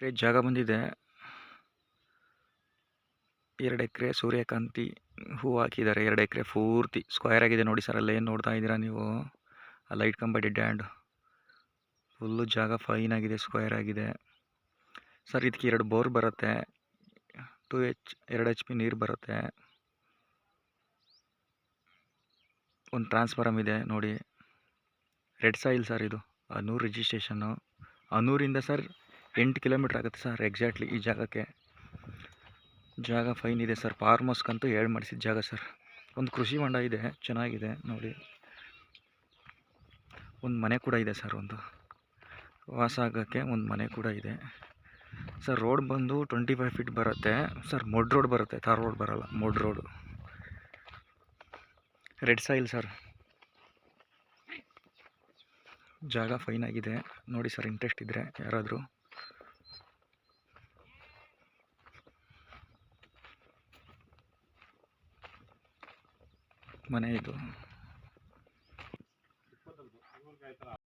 ಎಕರೆ ಜಾಗ ಬಂದಿದೆ. ಎರಡು ಎಕರೆ ಸೂರ್ಯಕಾಂತಿ ಹೂವು ಹಾಕಿದ್ದಾರೆ. ಎರಡು ಎಕರೆ ಪೂರ್ತಿ ಸ್ಕ್ವೇರ್ ಆಗಿದೆ ನೋಡಿ ಸರ್ ಅಲ್ಲೇನು ನೋಡ್ತಾ ಇದ್ದೀರಾ ನೀವು? ಆ ಲೈಟ್ ಕಂಬ ಡೆಡ್ ಹ್ಯಾಂಡ್ ಫುಲ್ಲು ಜಾಗ ಫೈನ್ ಆಗಿದೆ ಸ್ಕ್ವೇರ್ ಆಗಿದೆ. ಸರ್ ಇದಕ್ಕೆ ಎರಡು ಬೋರ್ ಬರುತ್ತೆ. ಟು ಎಚ್ ಎರಡು ಎಚ್ ಪಿ ನೀರು ಬರುತ್ತೆ. ಒಂದು ಟ್ರಾನ್ಸ್ಫಾರಮ್ ಇದೆ ನೋಡಿ. ರೆಡ್ ಸಾಯಿಲ್ ಸರ್ ಇದು. ಅನೂರು ರಿಜಿಸ್ಟ್ರೇಷನ್ನು ಅನೂರಿಂದ ಸರ್ ಎಂಟು ಕಿಲೋಮೀಟ್ರ್ ಆಗುತ್ತೆ ಸರ್ ಎಕ್ಸಾಕ್ಟ್ಲಿ ಈ ಜಾಗಕ್ಕೆ. ಜಾಗ ಫೈನ್ ಇದೆ ಸರ್, ಫಾರ್ಮ್ ಹೌಸ್ಗಂತೂ ಹೇಳಿ ಮಾಡಿಸಿದ ಜಾಗ ಸರ್. ಒಂದು ಕೃಷಿ ಹೊಂಡ ಇದೆ, ಚೆನ್ನಾಗಿದೆ ನೋಡಿ. ಒಂದು ಮನೆ ಕೂಡ ಇದೆ ಸರ್ ಒಂದು. ವಾಸ ಆಗೋಕ್ಕೆ ಒಂದು ಮನೆ ಕೂಡ ಇದೆ. ಸರ್ ರೋಡ್ ಬಂದು ಟ್ವೆಂಟಿ ಫೈವ್ ಫೀಟ್ ಬರುತ್ತೆ. ಸರ್ ಮೊಡ್ ರೋಡ್ ಬರುತ್ತೆ ತಾರ್ ರೋಡ್ ಬರೋಲ್ಲ, mud road. Red soil sir. ಜಾಗ ಫೈನ್ ಆಗಿದೆ. ನೋಡಿ ಸರ್ ಇಂಟ್ರೆಸ್ಟ್ ಇದ್ದರೆ ಯಾರಾದರೂ. ಮನೆ ಇದು.